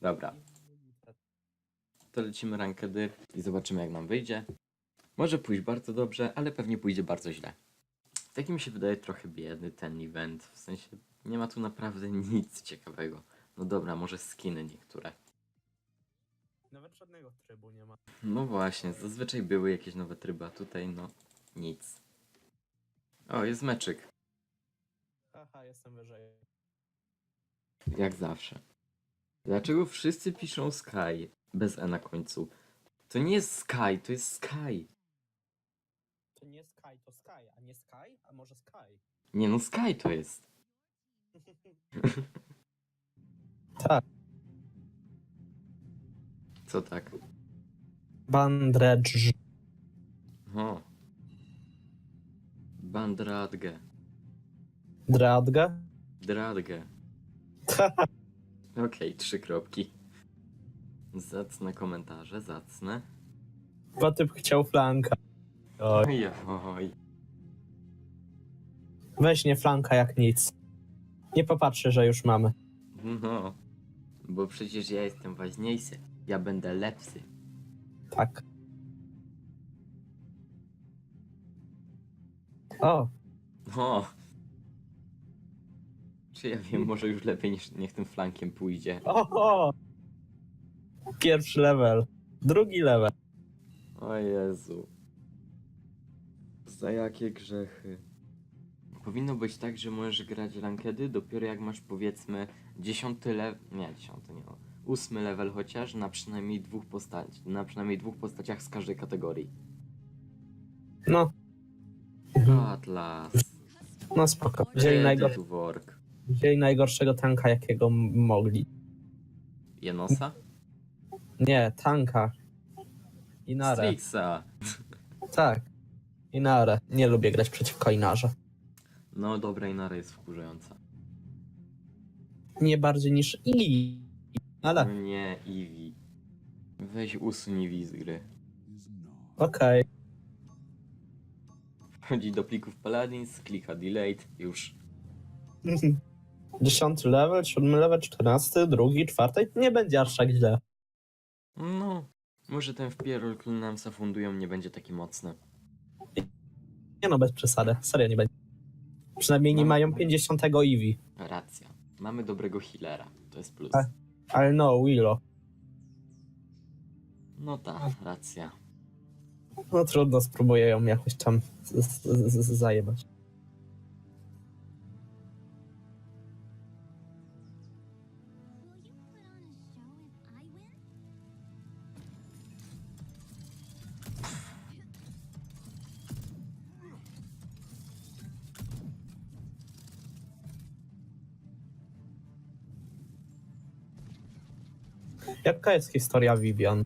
Dobra, to lecimy rankedy i zobaczymy jak nam wyjdzie. Może pójść bardzo dobrze, ale pewnie pójdzie bardzo źle. Taki mi się wydaje trochę biedny ten event, w sensie nie ma tu naprawdę nic ciekawego. No dobra, może skiny niektóre. Nawet żadnego trybu nie ma. No właśnie, zazwyczaj były jakieś nowe tryby, a tutaj no nic. O, jest meczyk, Haha, jestem wyżej. jak zawsze. Dlaczego wszyscy piszą Sky bez E na końcu? To nie jest Sky, to jest Sky. To nie Sky, to Sky, a nie Sky? A może Sky? Nie no, Sky to jest. tak. Co tak? Bandredż. O. Bandradge. Dradga? Dradge. Okej, trzy kropki. Zacne komentarze, zacne. Bo typ chciał flanka. Oj. Oj, oj. Weź nie flanka jak nic. Nie popatrzy, że już mamy. No. Bo przecież ja jestem ważniejszy. Ja będę lepszy. Tak. O, O. Czy ja wiem, może już lepiej niż niech tym flankiem pójdzie. o, o! Pierwszy level. Drugi level. O Jezu. Za jakie grzechy. Powinno być tak, że możesz grać rankedy dopiero jak masz powiedzmy dziesiąty level, nie dziesiąty, nie no, ósmy level chociaż na przynajmniej dwóch postaci, na przynajmniej dwóch postaciach z każdej kategorii. No, Atlas. no spoko. Wzięli, Ready najgor- to work. Wzięli najgorszego tanka, jakiego mogli. Jenosa? Nie, tanka. Inarę. Strixa. Tak. Inarę. Nie lubię grać przeciwko Inarze. No dobra, Inara jest wkurzająca. Nie bardziej niż I. Ale No nie, Eevee. Weź usuń Eevee z gry. okej. Wchodzi do plików Paladins, klika Delayed, już. Dziesiąty level, siódmy level, czternasty, drugi, czwarty. Nie będzie aż tak źle. No, może ten wpierol, który nam zafundują, nie będzie taki mocny. Nie no, bez przesady. Serio nie będzie. Przynajmniej nie No. mają 50 Eevee. Racja. Mamy dobrego healera, to jest plus. Tak. Ale no, Willow. No tak, racja. No trudno, spróbuję ją jakoś tam z- z- z- z- zajebać. Jaka jest historia Vivian?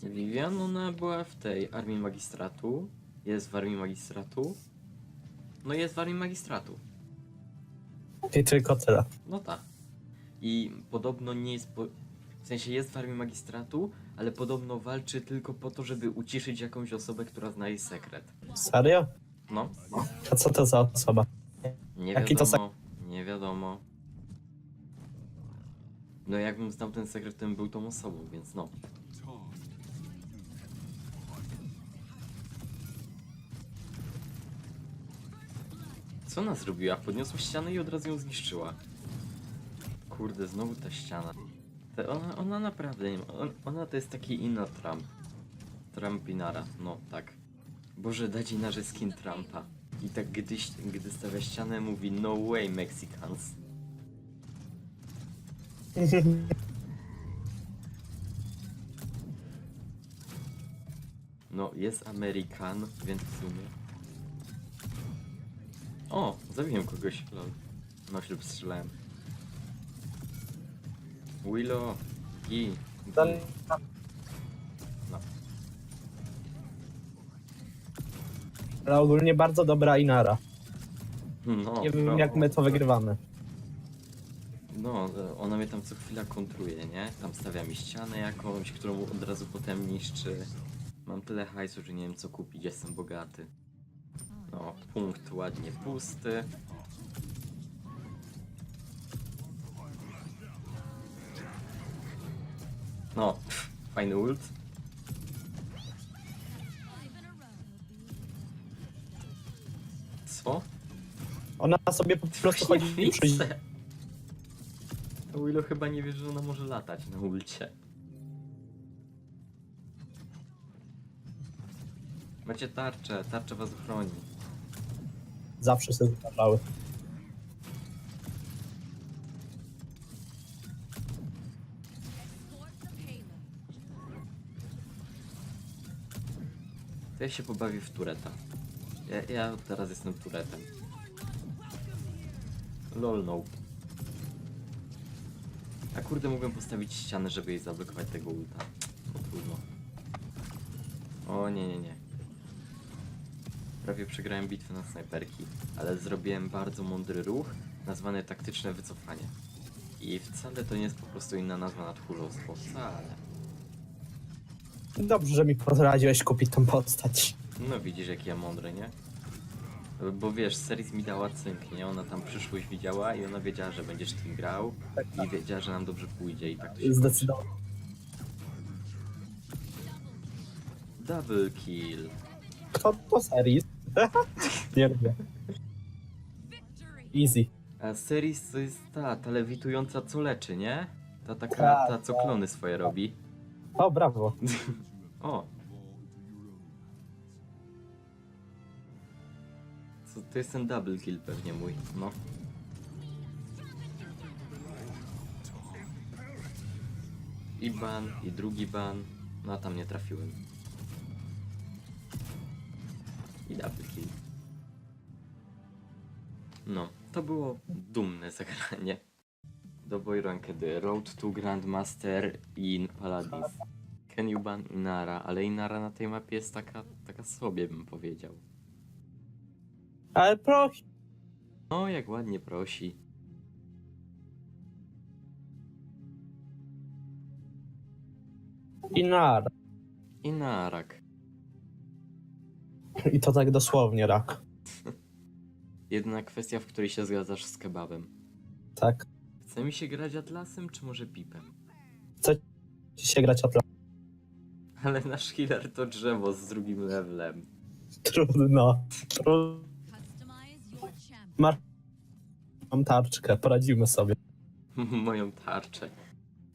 To Vivian, ona była w tej armii magistratu. Jest w armii magistratu. No jest w armii magistratu. I tylko tyle. No tak. I podobno nie jest. Po... W sensie jest w armii magistratu, ale podobno walczy tylko po to, żeby uciszyć jakąś osobę, która zna jej sekret. Serio? No, A co to za osoba? nie Jaki to wiadomo. Nie wiadomo. No jakbym znał ten sekret, to bym był tą osobą, więc no. Co ona zrobiła? Podniosła ścianę i od razu ją zniszczyła. Kurde, znowu ta ściana. Ta, ona, ona naprawdę nie ma. On, ona to jest taki inna Trump. Trumpinara, no tak. Boże, dać Inarze skin Trumpa. I tak gdy, gdy stawia ścianę mówi no way Mexicans. No, jest Amerykan, więc w sumie. O, zabiłem kogoś, lol. No, ślub strzelałem. Willow, gi. Ten- No. Ale ogólnie bardzo dobra Inara. No, Nie wiem jak my to wygrywamy. No, ona mnie tam co chwila kontruje, nie? Tam stawia mi ścianę jakąś, którą od razu potem niszczy. Mam tyle hajsu, że nie wiem co kupić, jestem bogaty. No, punkt ładnie pusty. No, pff, fajny ult. Co? Ona sobie po prostu chodzi i. Willow chyba nie wie, że ona może latać na ulcie. Macie tarczę, tarczę was chroni. Zawsze się zdarzały. To ja się pobawię w tureta. Ja, ja teraz jestem turetem. Lol no. Kurde mogłem postawić ścianę, żeby jej zablokować tego ulta. No trudno. O nie, nie, nie. Prawie przegrałem bitwę na snajperki, ale zrobiłem bardzo mądry ruch, nazwany taktyczne wycofanie. I wcale to nie jest po prostu inna nazwa na tchórzostwo. Wcale. Dobrze, że mi poradziłeś kupić tą postać. No widzisz jaki ja mądry, nie? Bo wiesz, Seris mi dała cynk, nie? Ona tam przyszłość widziała i ona wiedziała, że będziesz tym grał i wiedziała, że nam dobrze pójdzie i tak to się. Zdecydowanie. Double kill. Kto to serii? Nie lubię. Easy. A Seris to jest ta, ta lewitująca co leczy, nie? Ta taka, Tak, ta co klony swoje robi. O, brawo. O! Co, to jest ten double kill pewnie mój, no. I ban, i drugi ban. No a tam nie trafiłem. I double kill. No, to było dumne zagranie. Do boy rankedy Road to Grandmaster in Paladins. Can you ban Inara? Ale Inara na tej mapie jest taka, taka sobie bym powiedział. Ale prosi. O, jak ładnie prosi. I nar. Inarak. I to tak dosłownie rak. Jedyna kwestia, w której się zgadzasz z kebabem. Tak. Chce mi się grać Atlasem, czy może Pipem? Ci się grać atla. Ale nasz healer to drzewo z drugim levelem. Trudno. Trudno. Masz. Mam tarczkę, poradzimy sobie. Moją tarczę.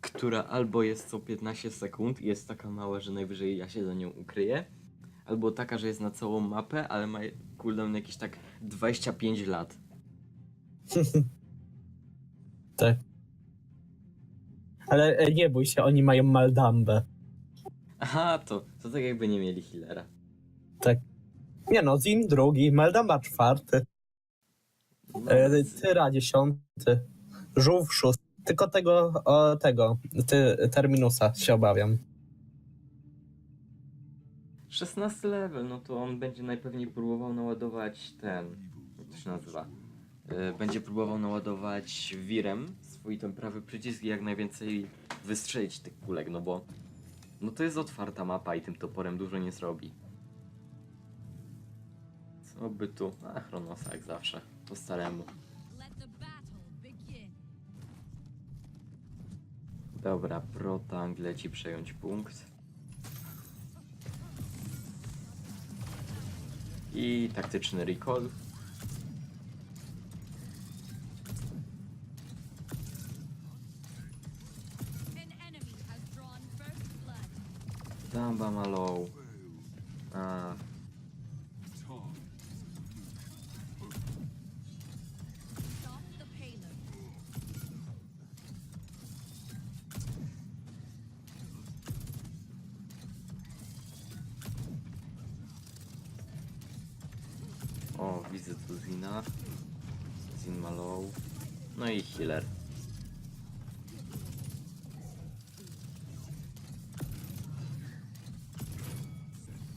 Która albo jest co 15 sekund i jest taka mała, że najwyżej ja się za nią ukryję. Albo taka, że jest na całą mapę, ale ma cooldown jakieś tak 25 lat. tak. Ale e, nie bój się, oni mają maldambę. Aha, to, to tak jakby nie mieli healera. Tak. Nie no, Zin drugi, Meldamba czwarty, e, Tyra dziesiąty, Żółw szósty. Tylko tego, o, tego, ty, Terminusa się obawiam. 16 level, no to on będzie najpewniej próbował naładować ten. Jak to się nazywa? E, Będzie próbował naładować wirem swój ten prawy przycisk i jak najwięcej wystrzelić tych kulek, no bo. No to jest otwarta mapa i tym toporem dużo nie zrobi. Co by tu? A Chronosa jak zawsze. Po staremu. Dobra, Protang leci przejąć punkt. I taktyczny recall. Damba ma low. No i healer.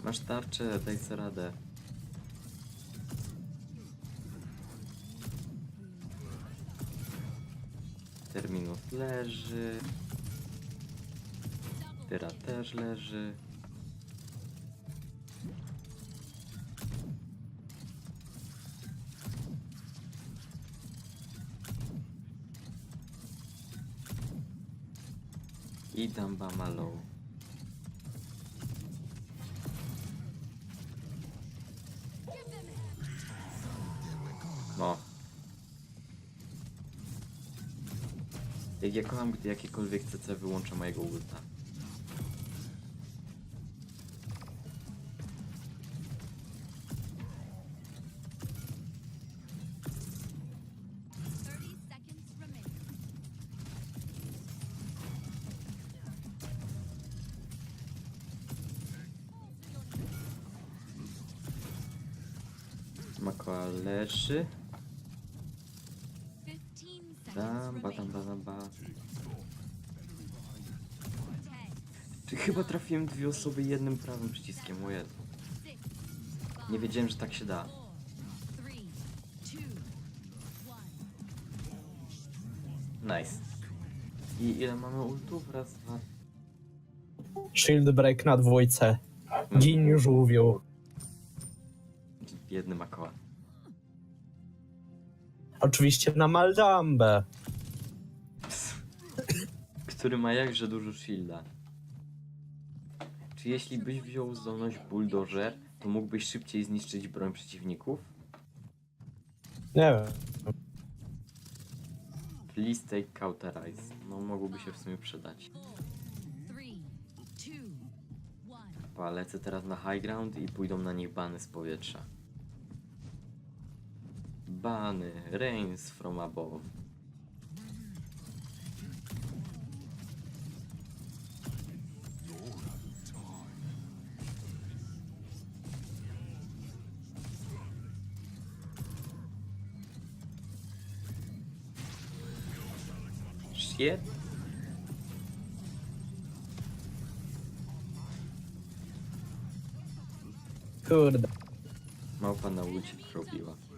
Masz tarczę, daj sobie radę. Terminus leży. Tyra też leży. I Damba Mallow. No. Jak ja kocham, gdy jakiekolwiek CC wyłącza mojego ulta. Makoa leży. Seconds Damba, remaining. damba, damba. Ten, Czy chyba trafiłem dwie osoby jednym prawym przyciskiem? O six, Nie wiedziałem, że tak się da. Nice. I ile mamy ultów? Raz, dwa. Shield break na dwójce. Gin żółwiu. Biedny Makoa. Oczywiście na Maldambę. Który ma jakże dużo shielda. Czy jeśli byś wziął zdolność Bulldozer, to mógłbyś szybciej zniszczyć broń przeciwników? Nie wiem. Please take cauterize. No mogłoby się w sumie przydać. Pa, lecę teraz na high ground i pójdą na nich bany z powietrza. Bany, rains from above. Shit. Kurde. Małpa na ulcie robiła.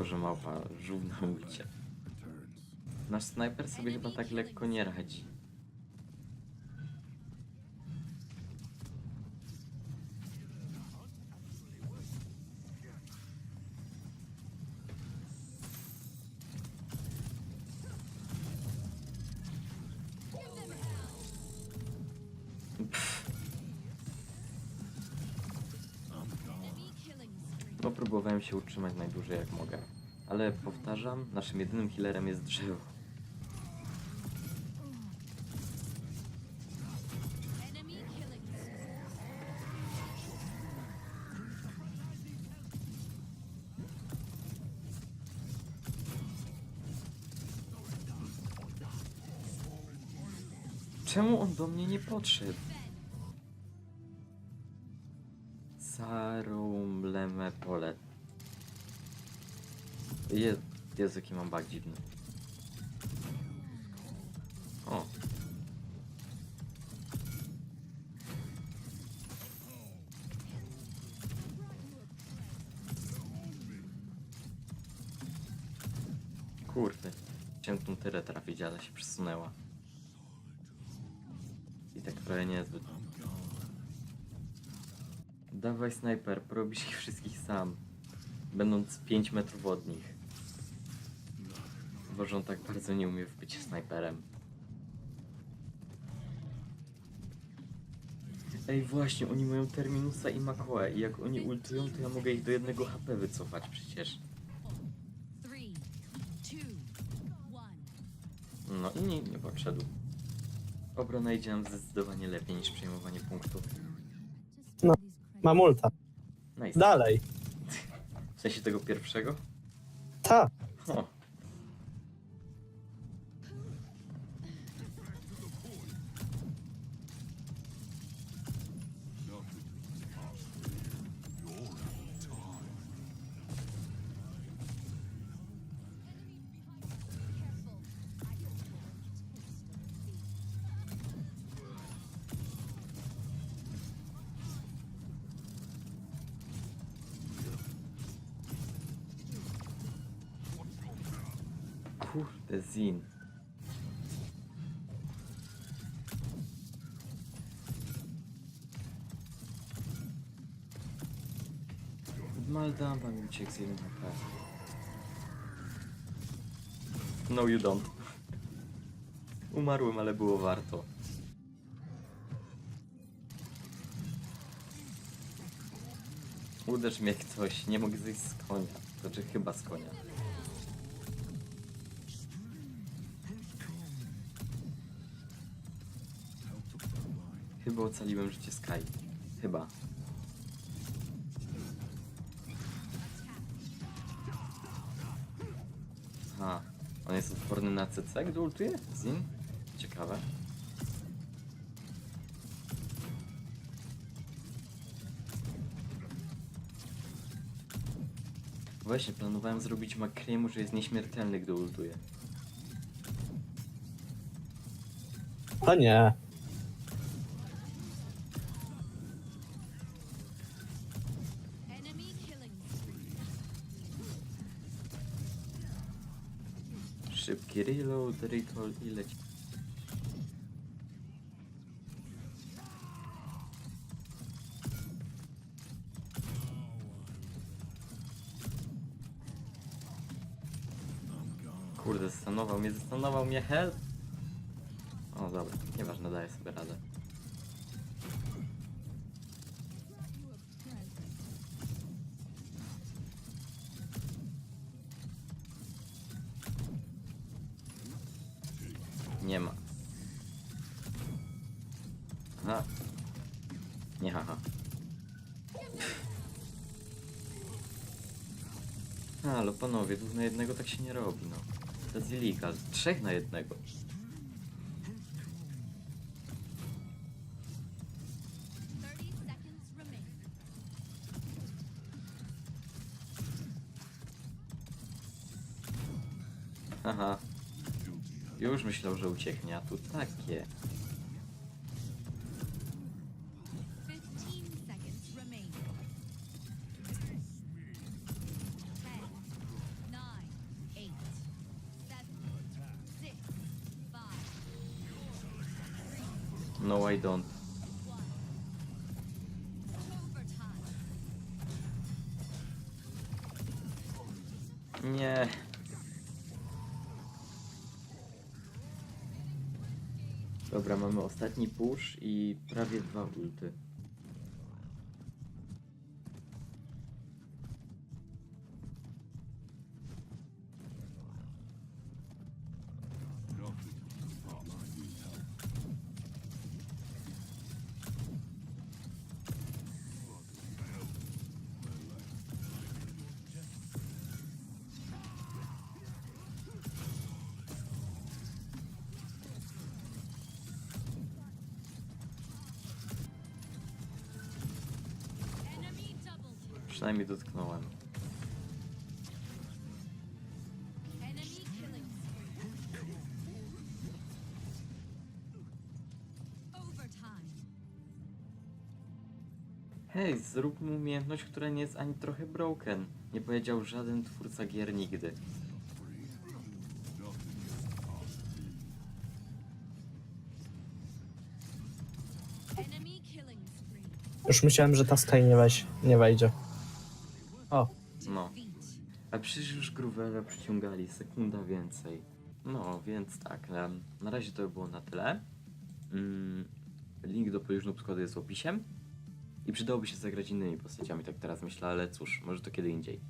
Boże małpa, żół na. Nasz snajper sobie chyba tak lekko nie radzi. Próbowałem się utrzymać najdłużej jak mogę. Ale powtarzam, naszym jedynym healerem jest drzewo. Czemu on do mnie nie podszedł? Sarum leme pole. Je, Jezu, jaki mam bug dziwny. O. Kurde. Chciałem tą tyrę trafić, ale się przesunęła. Dawaj snajper, porobisz ich wszystkich sam. Będąc 5 metrów od nich. Chyba, że on tak bardzo nie umie bycie snajperem. Ej, właśnie, oni mają Terminusa i Makoe i jak oni ultują, to ja mogę ich do jednego HP wycofać przecież. No i nie, nie podszedł. Obrona idzie nam zdecydowanie lepiej niż przejmowanie punktów. No, Mam ulta. Nice. Dalej. W sensie tego pierwszego? Ta. O. Maldamba mi uciekł z jednym HP. No you don't. Umarłem, ale było warto. Uderz mnie ktoś, nie mogę zejść z konia. Znaczy chyba z konia. Chyba ocaliłem życie Sky. Chyba. Aha, on jest odporny na CC, gdy ultuje? Zin? Ciekawe. Właśnie, planowałem zrobić Makriemu, że jest nieśmiertelny, gdy ultuje. O nie. Szybki reload, recall i leci. Kurde, zastanował mnie, zastanował mnie, help! O, dobra, nieważne, daję sobie radę. Aha. Nie haha. Halo, panowie, dwóch na jednego tak się nie robi, no. To jest illegal. Trzech na jednego. Haha. Już myślał, że ucieknie, a tu takie. No, I don't. Nie. Dobra, mamy ostatni push i prawie dwa ulty. Przynajmniej dotknąłem. Hej, zrób mu umiejętność, która nie jest ani trochę broken. Nie powiedział żaden twórca gier nigdy. Już myślałem, że ta Sky nie, weź, nie wejdzie. Przecież już Gruvela przyciągali sekunda więcej. No, więc tak, na, na razie to by było na tyle. Mm, link do Noob Squadu jest w opisie. I przydałoby się zagrać innymi postaciami, tak teraz myślę, ale cóż, może to kiedy indziej.